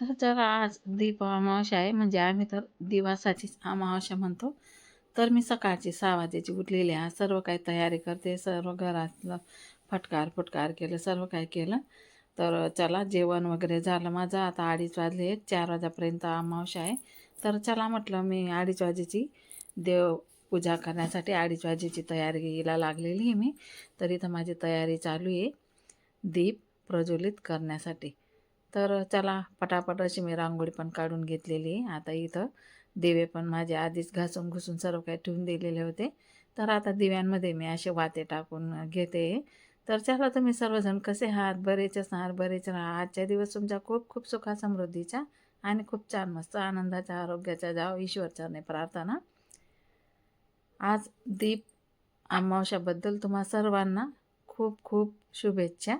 तर जरा आज दीप अमावस्या आहे म्हणजे आम्ही तर दिवासाचीच अमावस्या म्हणतो तर मी सकाळची सहा वाजेची उठलेली आहे. सर्व काही तयारी करते सर्व घरातलं फटकार फुटकार केलं सर्व काही केलं. तर चला जेवण वगैरे झालं माझं. आता अडीच वाजले चार वाजेपर्यंत अमावस्या आहे. तर चला म्हटलं मी अडीच वाजेची देव पूजा करण्यासाठी अडीच वाजेची तयारीला लागलेली आहे मी. तर इथं माझी तयारी चालू आहे दीप प्रज्वलित करण्यासाठी. तर चला पटापट अशी मी रांगोळी पण काढून घेतलेली. आता इथं दिवे पण माझे आधीच घासून घुसून सर्व काही ठेवून दिलेले होते. तर आता दिव्यांमध्ये मी असे वाते टाकून घेते. तर चला तुम्ही सर्वजण कसे आहात? बरेच असणार बरेच राहा. आजच्या दिवस तुमच्या खूप खूप सुखा समृद्धीच्या आणि खूप छान मस्त आनंदाच्या आरोग्याच्या जाव ईश्वरचरणे प्रार्थना. आज दीप अमावश्याबद्दल तुम्हा सर्वांना खूप खूप शुभेच्छा.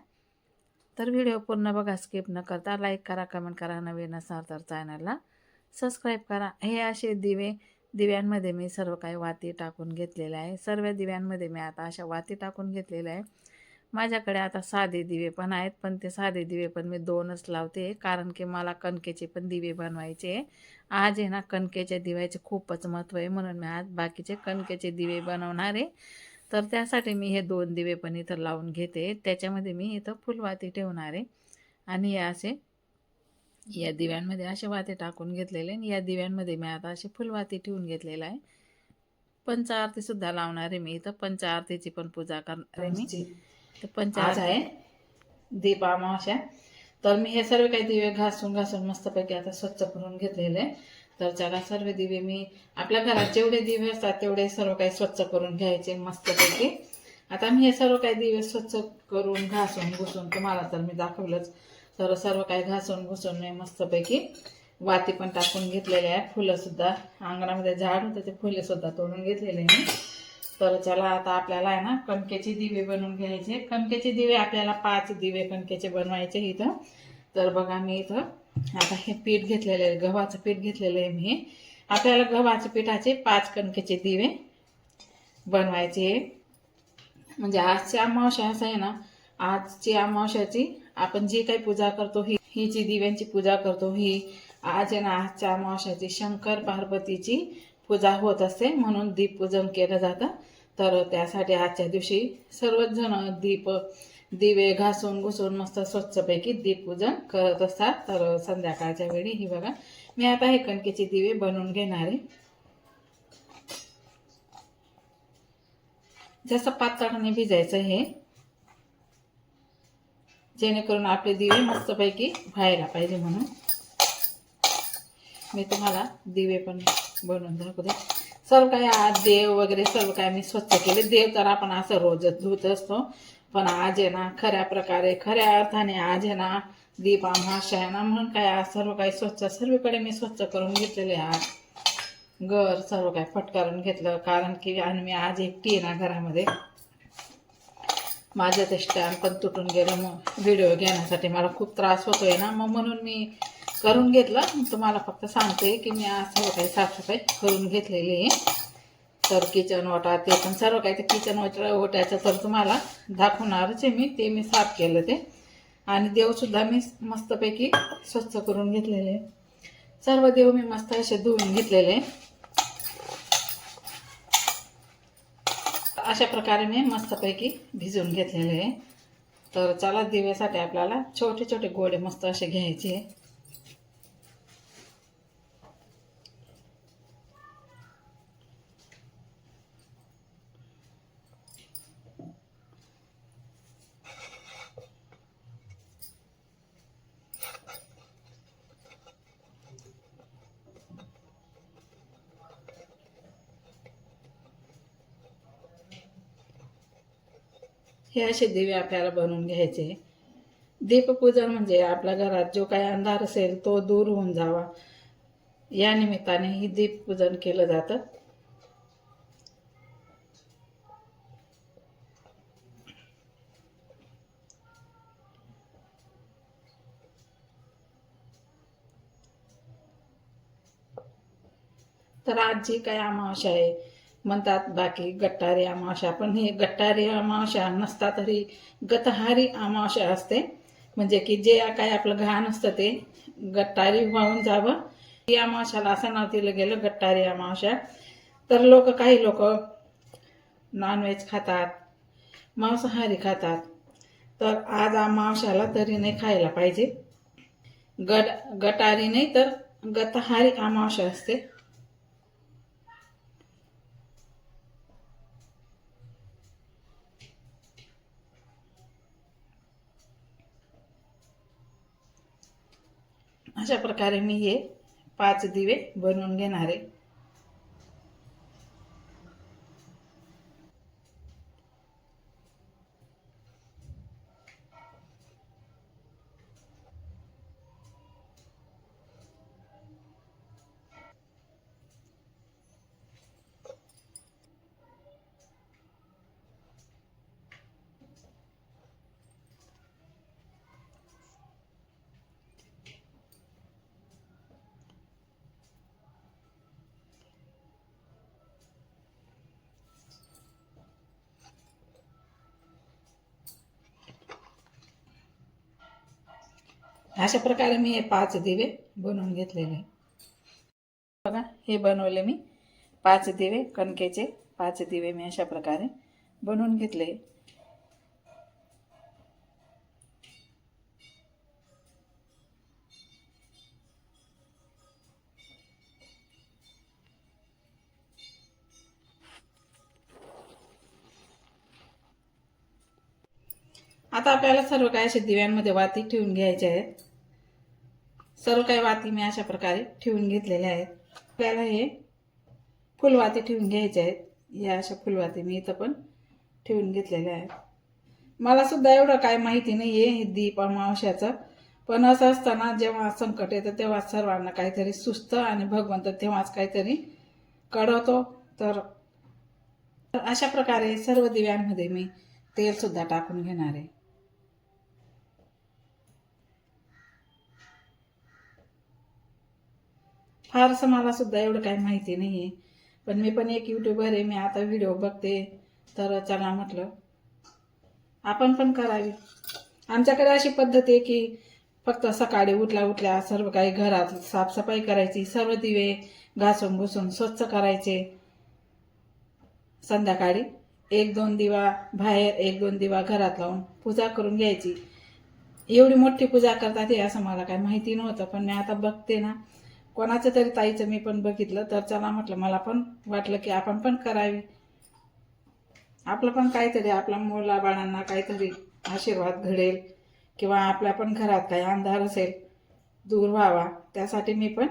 तर व्हिडिओ पूर्ण बघा स्किप न करता लाईक करा कमेंट करा नवीन असाल तर चॅनलला सबस्क्राईब करा. हे असे दिवे दिव्यांमध्ये मी सर्व काही वाती टाकून घेतलेले आहे. सर्व दिव्यांमध्ये मी आता अशा वाती टाकून घेतलेल्या आहे माझ्याकडे आता साधे दिवे पण आहेत पण ते साधे दिवे पण मी दोनच लावते कारण की मला कणकेचे पण दिवे बनवायचे आज आहे ना कणकेच्या दिव्याचे खूपच महत्त्व आहे म्हणून मी आज बाकीचे कणकेचे दिवे बनवणार आहे. तर त्यासाठी मी हे दोन दिवे पण इथं लावून घेते. त्याच्यामध्ये मी इथं फुलवाती ठेवणार आहे. आणि हे असे या दिव्यांमध्ये असे वाते टाकून घेतलेले आणि या दिव्यांमध्ये मी आता अशी फुलवाती ठेवून घेतलेला आहे. पंचारतीसुद्धा लावणार आहे मी इथं. पंचारतीची पण पूजा करणार आहे मी. तर पंचारती आहे. दीप तर मी हे सर्व काही दिवे घासून घासून मस्तपैकी आता स्वच्छ करून घेतलेले. आहे तर चला सर्व दिवे मी आपल्या घरात जेवढे दिवे असतात तेवढे सर्व काही स्वच्छ करून घ्यायचे मस्तपैकी. आता मी हे सर्व काही दिवे स्वच्छ करून घासून घुसून तुम्हाला तर मी दाखवलंच तर सर्व काही घासून घुसून मी मस्तपैकी वाती पण टाकून घेतलेले आहे फुलंसुद्धा अंगणामध्ये झाड होतं ते फुलेसुद्धा तोडून घेतलेले मी. तर चला आता आपल्याला आहे ना कणकेचे दिवे बनवून घ्यायचे. कणकेचे दिवे आपल्याला पाच दिवे कणकेचे बनवायचे इथं. तर बघा मी इथं आता हे पीठ घेतलेलं आहे गव्हाचं पीठ घेतलेलं आहे मी. आपल्याला गव्हाच्या पिठाचे पाच कणकेचे दिवे बनवायचे. म्हणजे आजची अमावस्या असं आहे ना आजची अमावश्याची आपण जी काही पूजा करतो ही ही जी दिव्यांची पूजा करतो ही आज आहे ना आजच्या अमावश्याची शंकर पार्वतीची पूजा होत असते म्हणून दीपपूजन केलं जातं. तर त्यासाठी आजच्या दिवशी सर्वच जण दीप दिवे घासून घुसून मस्त स्वच्छपैकी दीपपूजन करत असतात. तर संध्याकाळच्या वेळी ही बघा मी आता हे कणकेचे दिवे बनवून घेणार आहे. जसं पातळाने भिजायचं हे जेणेकरून आपले दिवे मस्तपैकी व्हायला पाहिजे म्हणून. मी तुम्हाला दिवे पण बनवून दाखवते. सर्व काही आज देव वगैरे सर्व काय मी स्वच्छ केले. देव तर आपण असं रोजच धुत असतो. पण आज आहे ना खऱ्या प्रकारे खऱ्या अर्थाने आज आहे ना दीप अमावास्या आहे ना म्हणून काय आज सर्व काही स्वच्छ सर्वीकडे मी स्वच्छ करून घेतलेले आज. घर सर्व काही फटकारून घेतलं. कारण की आणि मी आज एकटी आहे ना घरामध्ये. माझं ते स्टॅम्प पण तुटून गेलं. मग व्हिडिओ घेण्यासाठी मला खूप त्रास होतोय ना. मग म्हणून मी करून घेतलं. तुम्हाला फक्त सांगते की मी आज सर्व काही साफसफाई करून घेतलेली आहे. तर किचन ओटा ते पण सर्व काही ते किचन ओटा ओट्याचं तर तुम्हाला दाखवणारच आहे मी. ते मी साफ केलं ते. आणि देवसुद्धा मी मस्तपैकी स्वच्छ करून घेतलेले सर्व देव मी मस्त असे धुवून घेतलेले अशा प्रकारे मी मस्तपैकी भिजवून घेतलेले आहे. तर चला दिव्यासाठी आपल्याला छोटे छोटे गोळे मस्त असे घ्यायचे हे असे दिवे आपल्याला बनवून घ्यायचे. दीपपूजन म्हणजे आपल्या घरात जो काही अंधार असेल तो दूर होऊन जावा. या निमित्ताने ही दीपपूजन केलं जातं. तर आज जी काही अमावस्या आहे म्हणतात बाकी गट्टारी अमावस्या. पण ही गट्टारी अमावस्या नसता तरी गतहारी अमावस्या असते. म्हणजे की जे काय आपलं घाण असतं ते गट्टारी वाहून जावं. या अमावश्याला असं नाव दिलं गेलं गट्टारी अमावस्या. तर लोक काही लोक नॉनव्हेज खातात मांसाहारी खातात. तर आज अमावश्याला तरी नाही खायला पाहिजे. गट गटारी नाही तर गतहारी अमावस्या असते. अशा प्रकारे मी हे पाच दिवे बनवून घेणार आहे. अशा प्रकारे मी हे पाच दिवे बनवून घेतलेले बघा हे बनवले मी. पाच दिवे कणकेचे पाच दिवे मी अशा प्रकारे बनवून घेतले. आता आपल्याला सर्व काही असे दिव्यांमध्ये वाती ठेवून घ्यायच्या आहेत. सर्व काही वाती मी अशा प्रकारे ठेवून घेतलेल्या आहेत. आपल्याला हे फुलवाती ठेवून घ्यायच्या आहेत. या अशा फुलवाती मी इथं पण ठेवून घेतलेल्या आहेत. मला सुद्धा एवढं काय माहिती नाही आहे दीप अमावश्याचं पण असं असताना जेव्हा संकट येतं तेव्हा सर्वांना काहीतरी सुस्त आणि भगवंत तेव्हाच काहीतरी कळवतो. तर अशा प्रकारे सर्व दिव्यांमध्ये मी तेलसुद्धा टाकून घेणार आहे. फारसं मला सुद्धा एवढं काही माहिती नाही आहे पण मी पण एक युट्यूबर आहे मी आता व्हिडिओ बघते. तर चला म्हटलं आपण पण करावी. आमच्याकडे अशी पद्धत आहे की फक्त सकाळी उठल्या उठल्या सर्व काही घरात साफसफाई करायची सर्व दिवे घासून घुसून स्वच्छ करायचे. संध्याकाळी एक दोन दिवा बाहेर एक दोन दिवा घरात लावून पूजा करून घ्यायची. एवढी मोठी पूजा करतात हे असं मला काही माहिती नव्हतं पण मी आता बघते ना. कोणाचं तरी ताईचं मी पण बघितलं तर चला म्हटलं मला पण वाटलं की आपण पण करावी. आपलं पण काहीतरी आपल्या मुला बाळांना काहीतरी आशीर्वाद घडेल किंवा आपल्या पण घरात काही अंधार असेल दूर व्हावा. त्यासाठी मी पण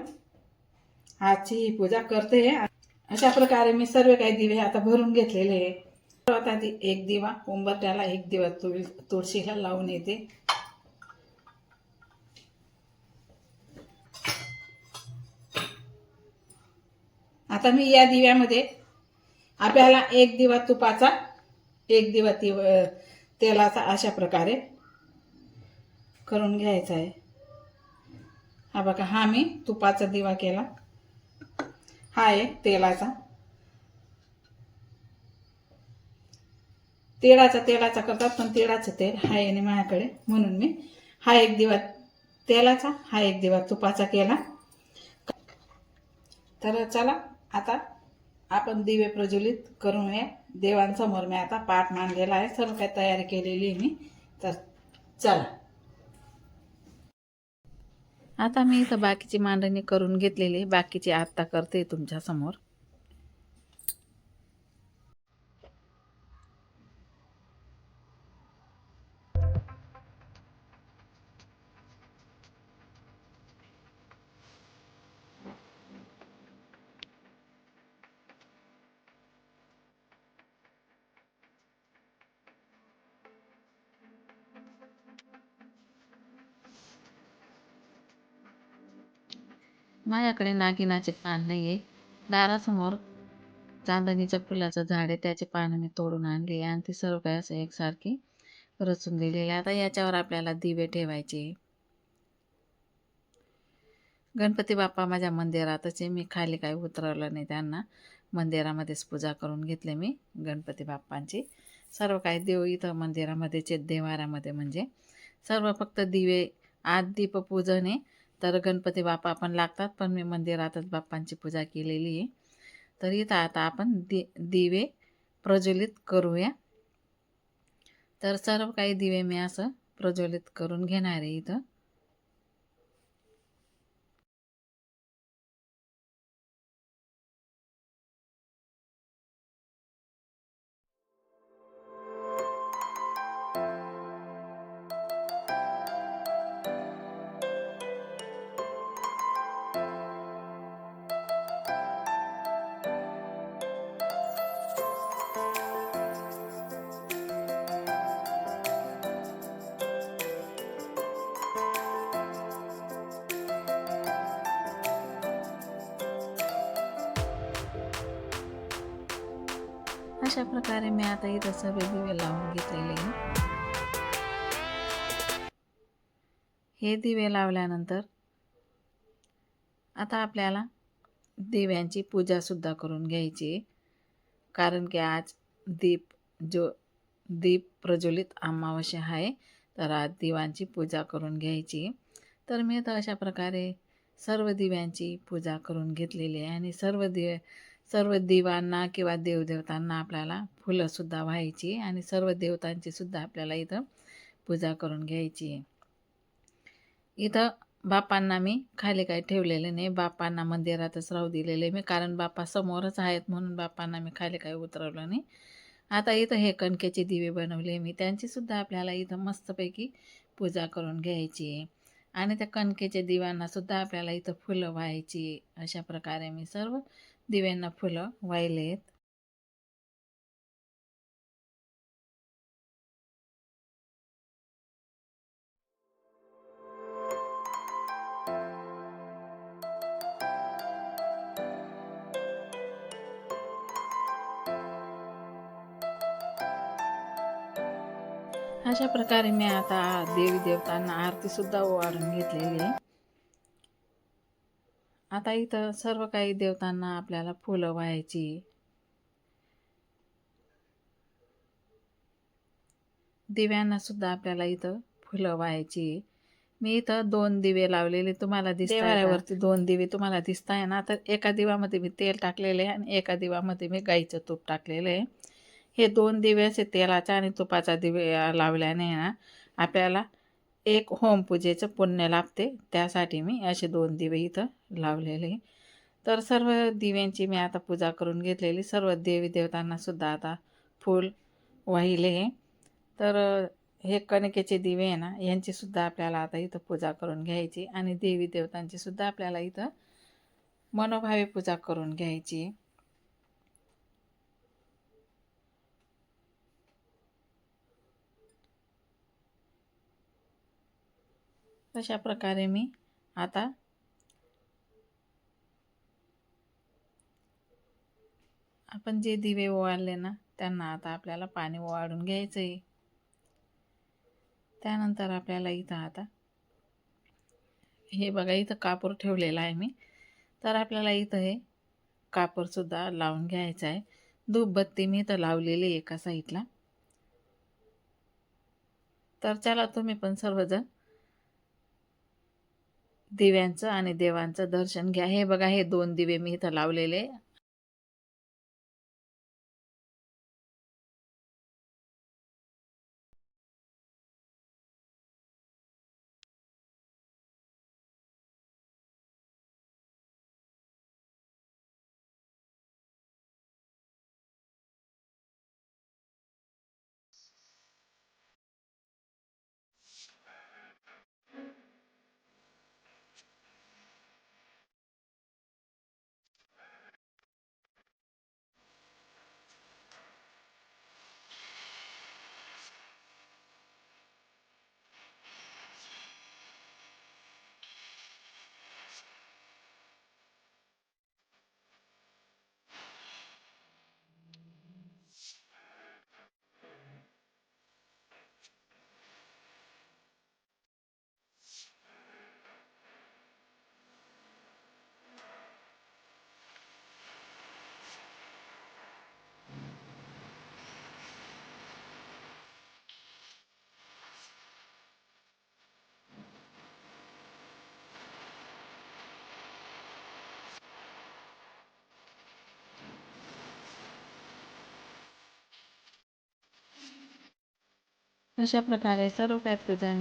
आजची ही पूजा करते. अशा प्रकारे मी सर्व काही दिवे आता भरून घेतलेले आहे. आता एक दिवा उंबरट्याला एक दिवा तुळ तुळशीला लावून येते. आता मी या दिव्यामध्ये आपल्याला एक दिवा तुपाचा एक दिवा ती तेलाचा अशा प्रकारे करून घ्यायचा आहे. हा बघा हा मी तुपाचा दिवा केला. हा आहे तेलाचा. तेलाचा तेलाचा करतात पण तेलाचं तेल हा आहे माझ्याकडे. म्हणून मी हा एक दिवा तेलाचा हा एक दिवा तुपाचा केला. तर चला आता आपण दिवे प्रज्वलित करूया देवांसमोर मी आता पाठ मांडलेला आहे. सर्व काही तयारी केलेली आहे मी. तर चला. आता मी इथं बाकीची मांडणी करून घेतलेली आहे. बाकीची आत्ता करते तुमच्यासमोर. माझ्याकडे नागिनाचे पान नाही आहे दारासमोर चांदणीच्या फुलाचं झाड आहे. त्याचे पानं मी तोडून आणली आणि ती सर्व काही असं एकसारखी रचून दिलेली. आता याच्यावर आपल्याला दिवे ठेवायचे. गणपती बाप्पा माझ्या मंदिरातच. आहे मी खाली काही उतरवलं नाही त्यांना. मंदिरामध्येच पूजा करून घेतले मी गणपती बाप्पांची. सर्व काही देव इथं मंदिरामध्येच आहेत देवाऱ्यामध्ये म्हणजे. सर्व फक्त दिवे आत दीपपूजन आहे. तर गणपती बाप्पा पण लागतात पण मी मंदिरातच बाप्पांची पूजा केलेली आहे. तर इथं आता आपण दि दिवे प्रज्वलित करूया. तर सर्व काही दिवे मी असं प्रज्वलित करून घेणार आहे इथं. अशा प्रकारे मी आता इथं सर्व दिवे लावून घेतलेले हे दिवे लावल्यानंतर आता आपल्याला दिव्यांची पूजासुद्धा करून घ्यायची कारण की आज दीप जो दीप प्रज्वलित अमावस्या आहे तर आज दिवांची पूजा करून घ्यायची तर मी आता अशा प्रकारे सर्व दिव्यांची पूजा करून घेतलेली आहे आणि सर्व दिवे सर्व दिवांना किंवा देवदेवतांना आपल्याला फुलंसुद्धा व्हायची आणि सर्व देवतांची सुद्धा आपल्याला इथं पूजा करून घ्यायची. आहे इथं बापांना मी खाली काही ठेवलेले नाही. बापांना मंदिरातच राहू दिलेले मी कारण बाप्पा समोरच आहेत म्हणून बापांना मी खाली काही उतरवलं नाही. आता इथं हे कणकेचे दिवे बनवले मी त्यांचीसुद्धा आपल्याला इथं मस्तपैकी पूजा करून घ्यायची. आहे आणि त्या कणकेच्या दिव्यांनासुद्धा आपल्याला इथं फुलं व्हायची. अशा प्रकारे मी सर्व दिव्यांना फुलं वाहिलेत अशा प्रकारे मी आता देवी देवतांना आरतीसुद्धा ओवाळून घेतलेली आहे. आता इथं सर्व काही देवतांना आपल्याला फुलं व्हायची. दिव्यांना सुद्धा आपल्याला इथं फुलं व्हायची. मी इथं दोन दिवे लावलेले तुम्हाला दिसतावरती दोन दिवे तुम्हाला दिसताय ना? तर एका दिवामध्ये मी तेल टाकलेले आहे आणि एका दिवामध्ये मी गाईचं तूप टाकलेलं आहे. हे दोन दिवे असे तेलाचा आणि तुपाचा दिवे लावल्याने ना आपल्याला एक होमपूजेचं पुण्य लाभते. त्यासाठी मी असे दोन दिवे इथं लावलेले. तर सर्व दिव्यांची मी आता पूजा करून घेतलेली. सर्व देवी देवतांनासुद्धा आता फूल वाहिले तर हे कणकेचे दिवे आहे ना यांचीसुद्धा आपल्याला आता इथं पूजा करून घ्यायची आणि देवी देवतांचीसुद्धा आपल्याला इथं मनोभावे पूजा करून घ्यायची. तशा प्रकारे मी आता आपण जे दिवे ओवाळले ना त्यांना आता आपल्याला पाणी ओवाळून घ्यायचं आहे त्यानंतर आपल्याला इथं आता हे बघा इथं कापूर ठेवलेला आहे मी. तर आपल्याला इथं हे कापूरसुद्धा लावून घ्यायचं आहे. धूपबत्ती मी इथं लावलेली आहे एका साईडला. तर चला तुम्ही पण सर्वजण दिव्यांचं आणि देवांचं दर्शन घ्या. हे बघा हे दोन दिवे मी इथं लावलेले. अशा प्रकारे सर्व काय पूजा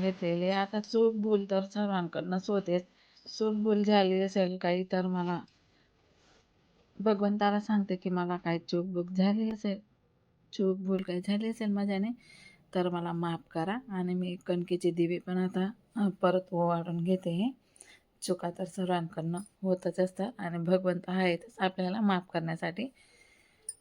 घेतलेले आता चूक भूल तर सर्वांकडनंच होतेच चूक भूल झाली असेल काही तर मला भगवंताला सांगते की मला काही चूक भूक झाली असेल. चूक भूल काही झाली असेल माझ्याने तर मला माफ करा आणि मी कणकेचे दिवे पण आता परत ओवाळून घेते हे. चुका तर सर्वांकडनं होतच असतात आणि भगवंत आहेतच आपल्याला माफ करण्यासाठी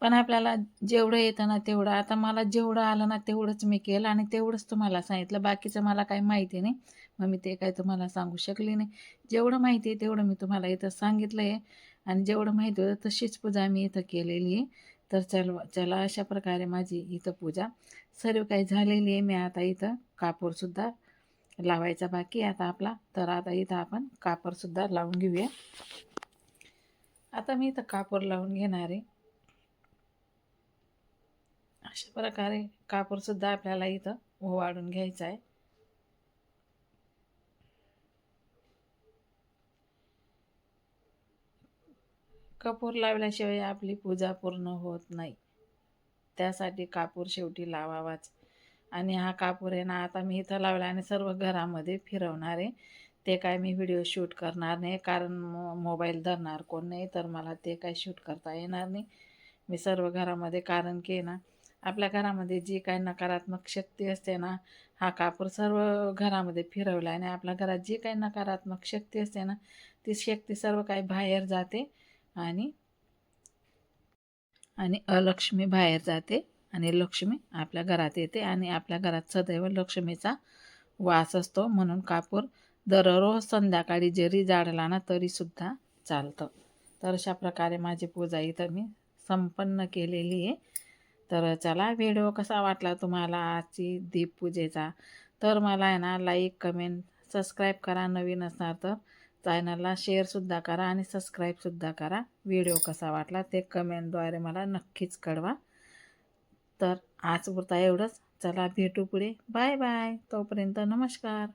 पण आपल्याला जेवढं येतं ना तेवढं. आता मला जेवढं आलं ना तेवढंच मी केलं आणि तेवढंच तुम्हाला सांगितलं. बाकीचं मला काही माहिती नाही. मग मी ते काही तुम्हाला सांगू शकले नाही. जेवढं माहिती आहे तेवढं मी तुम्हाला इथं सांगितलं आहे आणि जेवढं माहिती होतं तशीच पूजा मी इथं केलेली आहे. तर चल चला अशा प्रकारे माझी इथं पूजा सर्व काही झालेली आहे. मी आता इथं कापूरसुद्धा लावायचा बाकी आता आपला. तर आता इथं आपण कापूरसुद्धा लावून घेऊया. आता मी इथं कापूर लावून घेणार आहे. अशा प्रकारे कापूरसुद्धा आपल्याला इथं ओवाळून घ्यायचा आहे. कपूर लावल्याशिवाय आपली पूजा पूर्ण होत नाही. त्यासाठी कापूर शेवटी लावावाच. आणि हा कापूर आहे ना आता मी इथं लावला आणि सर्व घरामध्ये फिरवणार आहे. ते काय मी व्हिडिओ शूट करणार नाही कारण मो मोबाईल धरणार कोण नाही तर मला ते काय शूट करता येणार नाही. मी सर्व घरामध्ये कारण की ना आपल्या घरामध्ये जी काही नकारात्मक शक्ती असते ना हा कापूर सर्व घरामध्ये फिरवला आणि आपल्या घरात जी काही नकारात्मक शक्ती असते ना ती शक्ती सर्व काही बाहेर जाते आणि आणि अलक्ष्मी बाहेर जाते आणि लक्ष्मी आपल्या घरात येते आणि आपल्या घरात सदैव लक्ष्मीचा वास असतो. म्हणून कापूर दररोज संध्याकाळी जरी जाडला ना तरीसुद्धा चालतं. तर अशा प्रकारे माझी पूजा इथं मी संपन्न केलेली आहे. तर चला व्हिडिओ कसा वाटला तुम्हाला आजची दीपपूजेचा तर मला आहे ना लाईक कमेंट सबस्क्राईब करा नवीन असणार तर. चॅनलला शेअरसुद्धा करा आणि सबस्क्राईबसुद्धा करा. व्हिडिओ कसा वाटला ते कमेंटद्वारे मला नक्कीच कळवा. तर आजपुरता एवढंच. चला भेटू पुढे. बाय बाय तोपर्यंत नमस्कार.